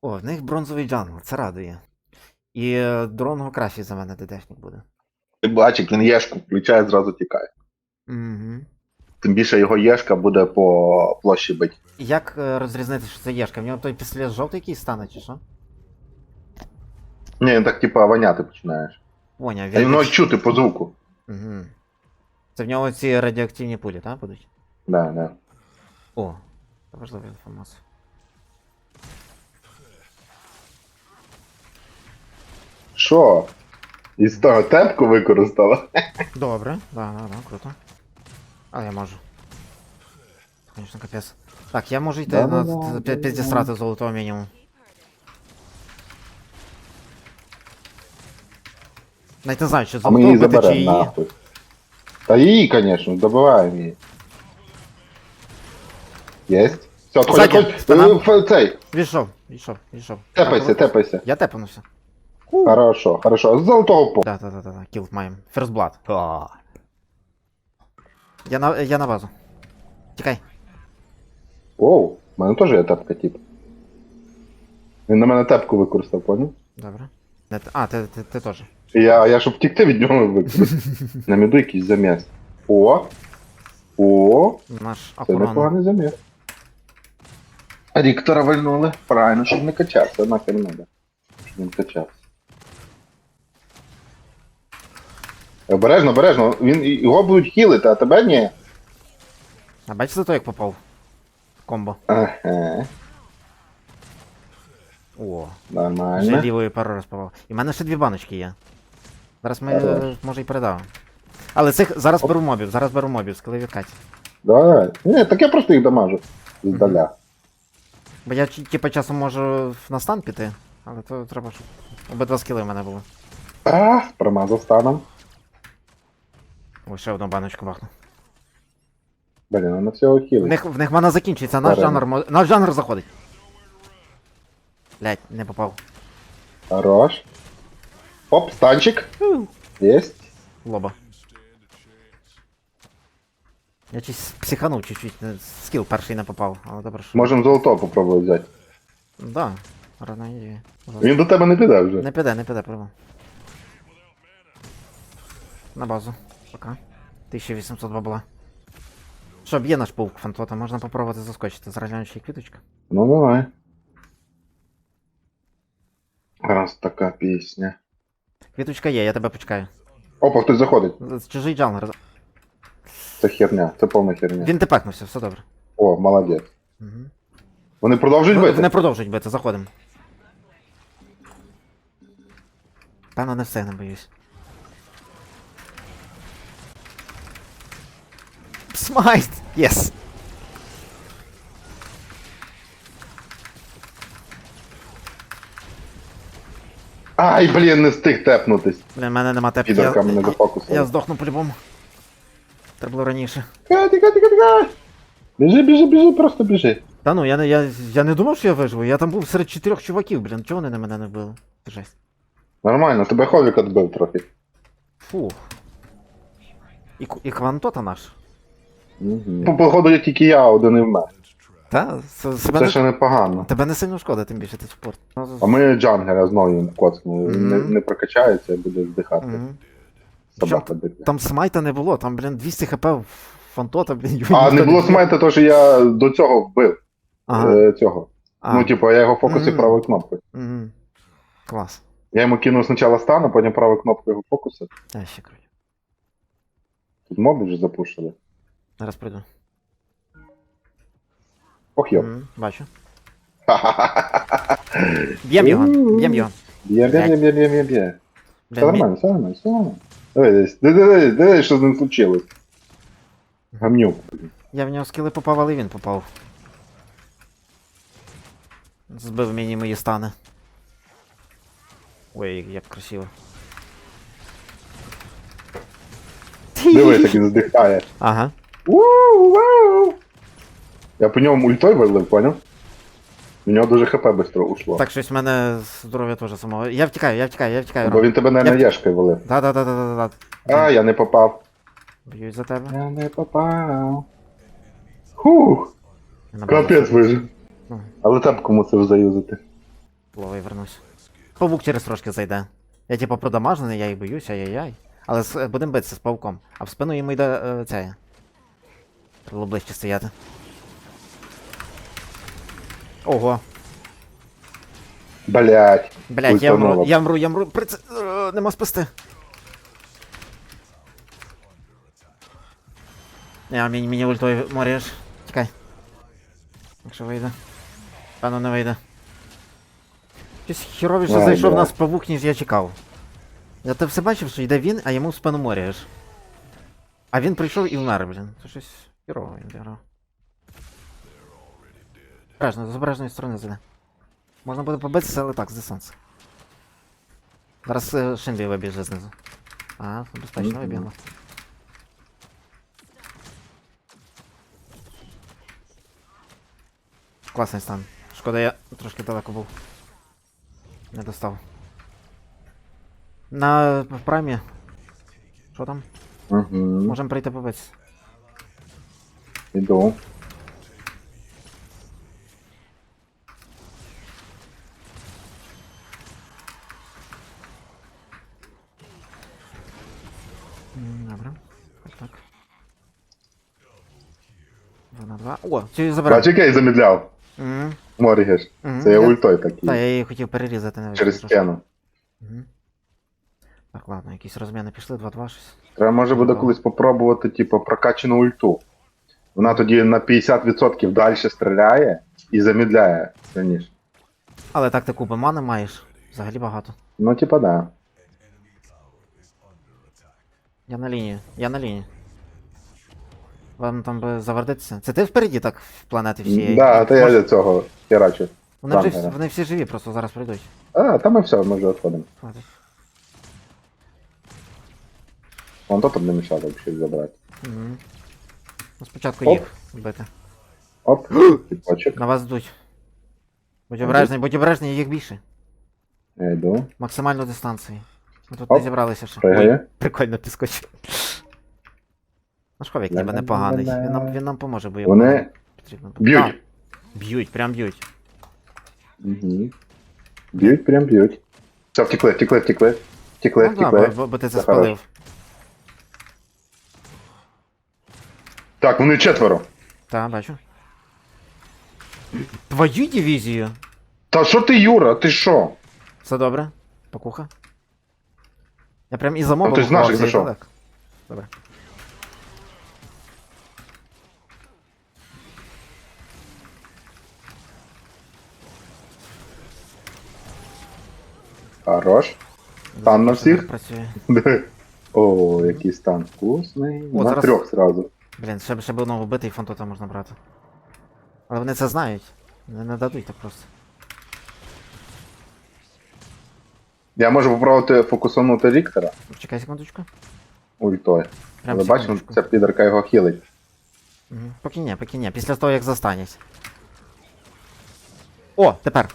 О, в них бронзовий джангл, це радує. І е, дронго кращий за мене ДДшник буде. Ти бачиш, він єшку включає, зразу тікає. Угу. Тим більше його єшка буде по площі бить. Як е, розрізнити, що це єшка? В нього той пістолет жовтий якийсь стане, чи що? Ні, він так типа воняти починаєш. Поняв, А він. воно чути по звуку. Угу. Це в нього ці радіоактивні пулі, так, будуть? Да, да. О, це важлива інформація. Що? Із того тепку використала? Добре, да, да, да, круто. А я можу. Конечно, капець. Так, я можу йти на Да-да-да, страти золотого мінімум. Навіть не знаю, А ми її чи її. нахуй. Та її, звісно, добиваємо її. Єсть. Все, Ззаді, отходь. спина. Е, Цей, Відійшов, відійшов, відійшов. тепайся, тепайся. Я тепанувся. Хорошо, хорошо. З золотого по. Да, да, да, да, да, кіл маємо. First blood. А. Я на, я на базу. Тікай. Оу, в мене теж є тепка, тип. Він на мене тепку використав, поняв? Добре. Не т- А, ти, ти, ти теж. Я, я щоб втікти від нього використав. На міду якийсь заміс. О! О! Наш Це охорона. непоганий заміс. Ріктора вальнули. Правильно, щоб не качався, нахер не надо. Щоб він качався. Обережно, обережно. Він, його будуть хілити, а тебе ні. А бачите то, як попав? Комбо. Ага, О. Вже нормально. лівою пару раз попав. І в мене ще дві баночки є. Зараз ми, Хорош. е, може, і передав. Але цих зараз беру мобів, зараз беру мобів, з коли відкать. Давай. Ні, так я просто їх дамажу. Здаля. Бо я типа часом можу на стан піти, але то треба, щоб обидва скіли в мене були. А, промазав станом. Ще одну баночку бахну. Блін, вона всього В хілить. них, в них мана закінчується, наш Даремно. жанр, мо- наш жанр заходить. Блять, не попав. Хорош. Оп, станчик. Єсть. Лоба. Я чись психанув чуть-чуть, не- скіл перший не попав, але добре, що. Можемо золотого попробувати взяти. Да, рана ідея. Він до тебе не піде вже. Не піде, не піде, прямо. На базу. Пока. 1800 бабла. Що, б'є наш паук фантота, можна попробувати заскочити. Заражаюча квіточка. Ну давай. Раз така пісня. Квіточка є, я тебе почекаю. Опа, хтось заходить. Чужий джанглер. Це херня, це повна херня. Він тепекнувся, все добре. О, молодець. Угу. Вони продовжують бити? Не продовжують бити, заходимо. Певно, не встигне, боюсь. Смайт! Єс! Ай, блін, не встиг тепнутись. Блін, в мене нема тепки. Підорка мене Я, зафокусила. я здохну по-любому. Треба було раніше. Тікай, тікай, тікай, тікай. Біжи, біжи, біжи, просто біжи. Та ну, я не, я, я не думав, що я виживу. Я там був серед чотирьох чуваків, блін. Чого вони на мене не вбили? Жесть. Нормально, тебе ховік відбив трохи. Фух. І, ку- і квантота наш. По походу я тільки я один і вмер. Та? Це, себе Це не, ще непогано. тебе не сильно шкода, тим більше ти спорт. А ми джангера знову їм коцнули. Не, не прокачається буде здихати. Мгм. Собака дика. Там смайта не було, там, блін, 200 хп в фантота, блін. А не було смайта, то що я до цього вбив. Ага. Е, цього. А, Ну, типу, я його фокусив Мгм. правою кнопкою. мгм. Клас. Я йому кинув спочатку стан, а потім правою кнопкою його фокусив. А, ще круть. Тут моби вже запушили. Зараз прийду. Ох йо. Бачу. Б'єм його, б'єм його. Б'є, б'є, б'є, б'є, б'є, б'є, б'є. Все Блін, мі... нормально, все нормально, все нормально. Дивись, дивись, дивись, що з ним случилось. Гамнюк. Я в нього скіли попав, але він попав. Збив мені мої стани. Ой, як красиво. Дивись, як він здихає. Ага. Я по ньому ультой вилив, поняв? У нього дуже хп швидко ушло. Так, щось в мене здоров'я теж самого. Я втікаю, я втікаю, я втікаю. Бо він тебе, Я- наверное, яшкою валив. Да, да, да, да, да, да. А, я не попав. Б'ють за тебе. Я не попав. Хух, Я капець вижив. Ну. Але тепку мусив заюзати. Ловий вернусь. Павук через трошки зайде. Я типу продамажений, я їх боюсь, ай-яй-яй. Але з- будемо битися з павуком. А в спину йому йде е, ця. Треба ближче стояти. Ого. Блять. Блять, я Ультануло. мру, я мру, я мру. Приц... е, Нема спасти. Не, мені, мені ультою морєш. Тікай. Якщо вийде. Певно не вийде. Щось хіровіше Ай, зайшов нас павук, ніж я чекав. Я ти все бачив, що йде він, а йому в спину морєш. А він прийшов і вмер, блін. Це щось хірово він зіграв. Обережно, з обережної сторони зайде. Можна буде побитися, але так, з десанс. Зараз е, Шинлі вибіже знизу. А, безпечно Мгм. вибігло. Класний стан. Шкода, я трошки далеко був. Не достав. На в праймі. Що там? Угу. Можемо прийти побитися. Іду. Добре. Так, так. Два на два. О, цю забирай. Бачиш, як я її замідляв? Мгм, Морігеш. мгм. Це я такий. Та, я її хотів перерізати навіть. Через стіну. Угу. Так, ладно, якісь розміни пішли, 2-2 щось. Треба може буде колись попробувати, типу, прокачану ульту. Вона тоді на 50% далі стріляє і замідляє сильніше. Але так ти купи мани маєш. Взагалі багато. Ну, типа, да. Я на лінії, я на лінії. Вам там би завердитися. Це ти впереді так в планети всі? Да, то я для цього херачу. Вони вже, всі- вони всі живі, просто зараз прийдуть. А, там ми все, ми вже відходимо. Хватить. Вон то там не мішало взагалі забрати. Угу. Ну, спочатку Оп. їх вбити. Оп. На вас йдуть. Будь обережний, будь обережний, їх більше. Я йду. Максимальну дистанцію. Ми тут Оп. не зібралися ще. Пригає. Прикольно підскочив. Наш ховік ніби непоганий. Він нам, він нам поможе, бо йому Вони потрібно. б'ють. А, б'ють, прям б'ють. Угу. Б'ють, прям б'ють. Все, втекли, втекли, втекли. Втекли, Ну да, бо, втекли. бо, бо ти це спалив. Так, вони четверо. Так, бачу. Твою дивізію. Та що ти, Юра, ти що? Все добре. Покуха. Я прям і за моба Ну, ти ж наших поховався, і зайшов. далеко. Добре. Хорош. Стан на Зараз всіх? Працює. О, який стан вкусний. О, на зараз- трьох зразу. Блін, ще, б- ще б одного вбити і фантота можна брати. Але вони це знають. Не, не дадуть так просто. Я можу попробувати фокусанути Ріктора Чекай секундочку. ультою. Прям Але бачимо, секундочку. ця підерка його хілить. Поки ні, поки ні. Після того, як застанять. О, тепер.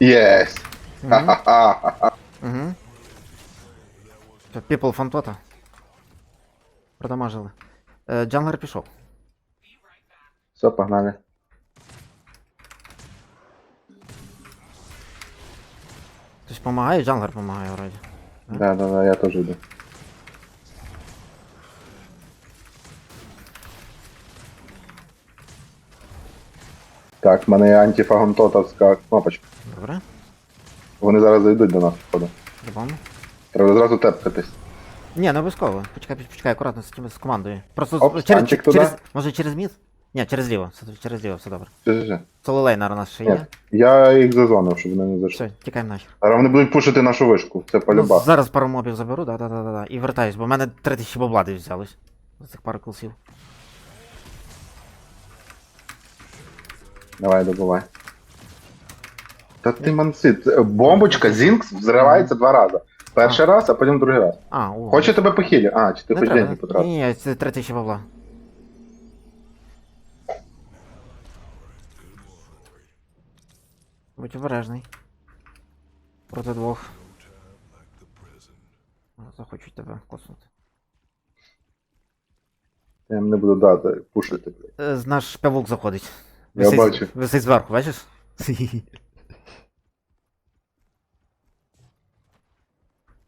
Єсть! Угу. Ха-ха-ха! Угу. People фантота. Продамажили. Е, Джанглер пішов. Все, погнали. Хтось помагає, джанглер помагає вроді. Да, да, да, я теж йду. Так, в мене є антифагонтотовська кнопочка. Добре. Вони зараз зайдуть до нас, походу. Треба зразу тепкатись. Ні, не обов'язково. Почекай, почекай, акуратно з, тим- з командою. Просто з- Оп, через, станчик туди. через. Може через мід? Ні, через ліво. Все, через ліво, все добре. Чи-чи-чи. Сололейнер у нас ще Ні, є. я їх зазонив, щоб вони не зайшли. Все, тікаємо нахер. Зараз вони будуть пушити нашу вишку, це Ну, полюба. зараз пару мобів заберу, да, да, да, да, да. І вертаюсь, бо в мене 3000 бабла десь взялось. За цих пару колсів. Давай, добувай. Та ти мансит. Бомбочка, Зінкс взривається два рази. Перший раз, а потім другий раз. А, о. Хоче тебе похилі? А, чи ти не хоч треба. деньги потратив? Ні, ні, це 3000 бабла. Будь обережний. Проти двох. Захочуть тебе коснути. Я їм не буду дати пушити. блядь. Е, з- Наш павук заходить. Я Висить- бачу. Висить зверху, бачиш?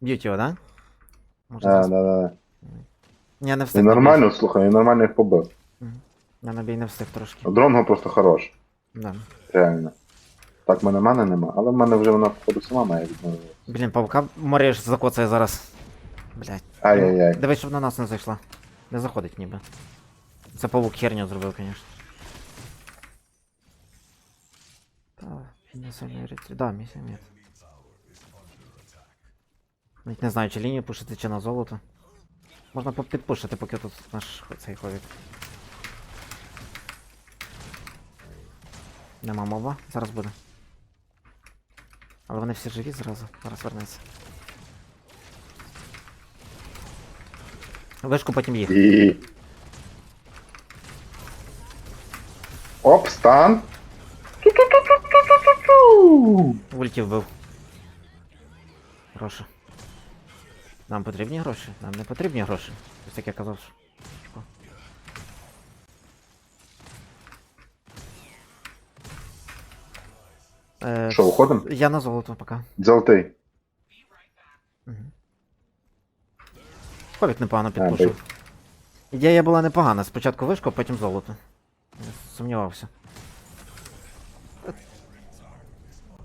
Б'ють його, да? Може, А, зараз- да, да. Ні, не І встиг. нормально, слухай, він нормально їх побив. Я на бій не встиг трошки. Дронго просто хорош, Да. реально. Так, в мене мани нема, але в мене вже вона походу сама має відновити. Блін, павука морєш закоцає зараз. Блять. Ай-яй-яй. Дивись, щоб на нас не зайшла. Не заходить ніби. Це павук херню зробив, звісно. Та, не сильно ретрі. Да, місія мід. Навіть не знаю, чи лінію пушити, чи на золото. Можна підпушити, поки тут наш цей ходить. Нема моба, зараз буде. Але вони всі живі зразу, зараз вернеться. Вишку потім їх. І... Оп, стан. Ту-ту-ту-ту-ту-ту. Ульті вбив. Гроші. Нам потрібні гроші? Нам не потрібні гроші. Ось таке казав. що- Е, Що, уходимо? Я на золото поки. Золотий. Угу. Непогано підпушив. Ідея була непогана. Спочатку вишку, а потім золото. Я сумнівався.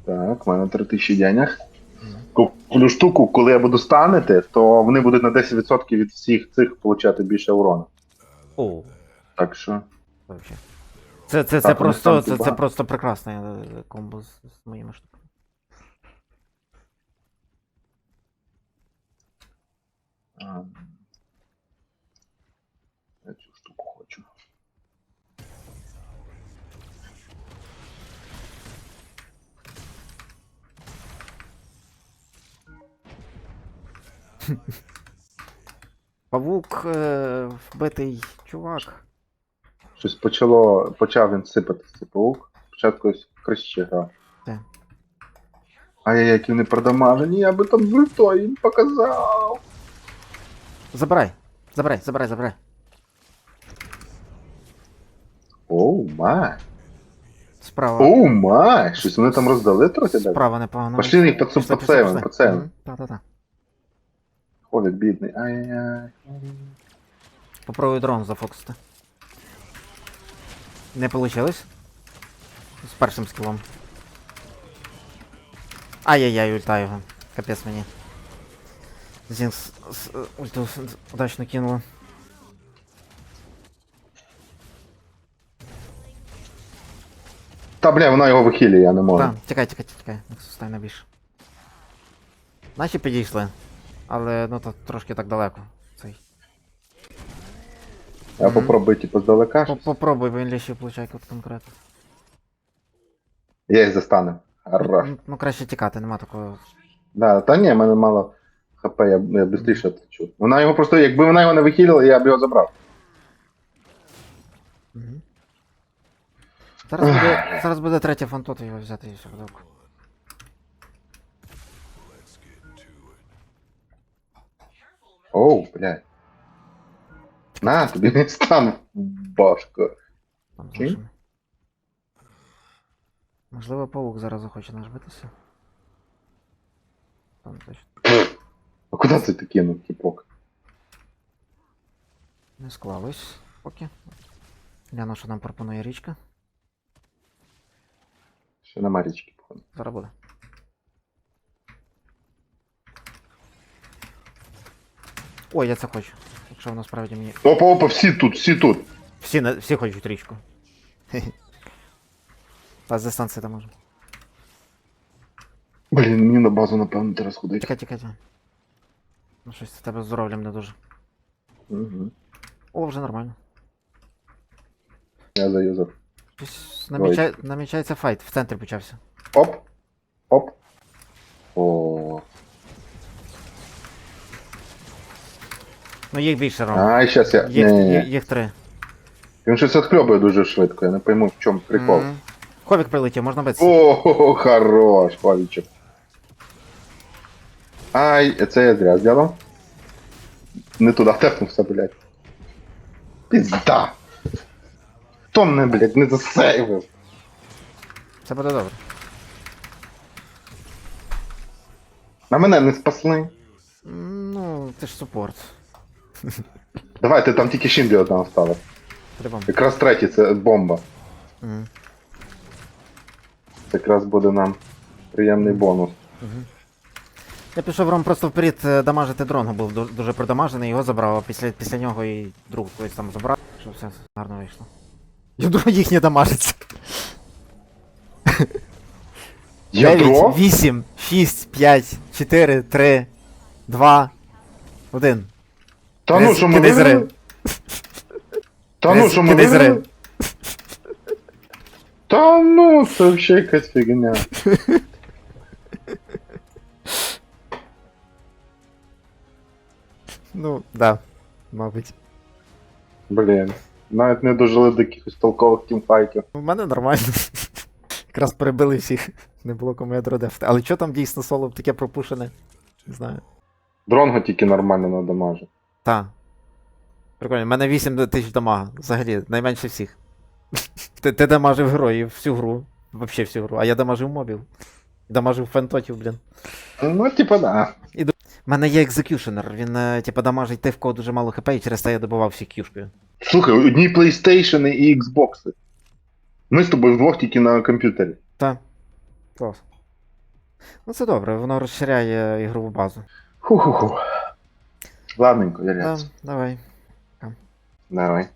Так, в мене 3000 денег. Куплю штуку, коли я буду станити, то вони будуть на 10% від всіх цих получати більше урона. О, Так що. Вообще. Це, це, це, Так, просто, це, це просто прекрасне е, комбо з, з моїми штуками. а, Павук е, вбитий чувак. Щось почало, почав він сипати цей паук. Спочатку ось грав. Так. Ай-яй, які вони продамажені, я би там злито їм показав. Забирай. Забирай, забирай, забирай. Оу май. Справа. Оу май. Щось вони там роздали трохи так. Справа непогано. Пошли їх пацу- Пішли, пішли, пацевим, пішли. пацевим. Мгм, Та-та-та. Ходить бідний. Ай-яй. Попробуй дрон зафокусити. Не получилось? З першим скілом. Ай-яй-яй, ульта його. Капець мені. Зінкс с- ульту удачно кинула. Та бля, вона його вихилює, я не можу. Так, тікай, тікай, тікай. Нексус стань на більше. Наші підійшли. Але ну то трошки так далеко. Цей. Я попробую типу здалека. По- щось. Попробуй, бо він ліші получає код конкретно. Я їх застану. Хорош. Ну, ну краще тікати, нема такого. Да, та ні, в мене мало хп, я, я швидше отлечу. Вона його просто, якби вона його не вихилила, я б його забрав. Зараз буде, зараз буде третя фантота його взяти і все добре. Оу, блядь. На, тобі не стан в башку. Там Чим? зовсім. Можливо, паук зараз захоче наш битися. Там точно А куди це ти кинув, кіпок? не склалось поки. Гляну, що нам пропонує річка. Ще нема річки, походу. Зараз буде. Ой, я це хочу. Якщо воно справді мені. Опа, опа, всі тут, всі тут. Всі, на- всі хочуть річку. Хе-хе. Та з дистанції там можна. Блін, мені на базу, напевно, треба сходити. Тікай, тікай, тікай. Ну щось з тебе з здоров'ям не дуже. Угу. О, вже нормально. Я заюзав. Щось намічає... намічається файт, в центрі почався. Оп. Оп. О. Ну їх більше Ром. Ай, щас я. Їх, їх, ні. їх три. Він щось відхльобує дуже швидко, я не пойму, в чому прикол. Мгм. Ховік прилетів, можна битися. О, хорош, Павічок. Ай, це я зря зробив. Не туди тепнувся, блядь. Пізда. Хто мене, блядь, не засейвив? Все буде добре. А мене не спасли. М, Ну, ти ж супорт. Давайте, там тільки Шінді одна осталась. По-любому. Якраз третій це бомба. Мгм. Це якраз буде нам приємний бонус. Я пішов Ром просто вперед е, дамажити дрон, був ду- дуже продамажений, його забрав, а після, після нього і друг когось там забрав, щоб все гарно вийшло. І вдруг їх не дамажиться. Ядро? 8, 6, 5, 4, 3, 2, 1. Та ну що ми зри. Та ну що ми зри. Та ну, це взагалі якась фігня. Ну, да, мабуть. Блін. Навіть не дожили до якихось толкових тімфайтів. У мене нормально. Якраз перебили всіх. Не було кому ядро дефти. Але що там дійсно соло таке пропушене? Не знаю. Дронго тільки нормально надамажив. Та. Прикольно, в мене 8 тисяч дамага. Взагалі, найменше всіх. Ти, ти дамажив героїв всю гру. Вообще всю гру. А я дамажив мобів. Дамажив фентотів, блін. Ну, типа, да. У мене є екзекюшенер, він, е, типа, дамажить те, в кого дуже мало хп, і через це я добивав всіх кюшкою. Слухай, одні PlayStation і Xbox. Ми з тобою вдвох тільки на комп'ютері. Та. Клас. Ну це добре, воно розширяє ігрову базу. Ху-ху-ху. Ладненько, Да, давай. Давай.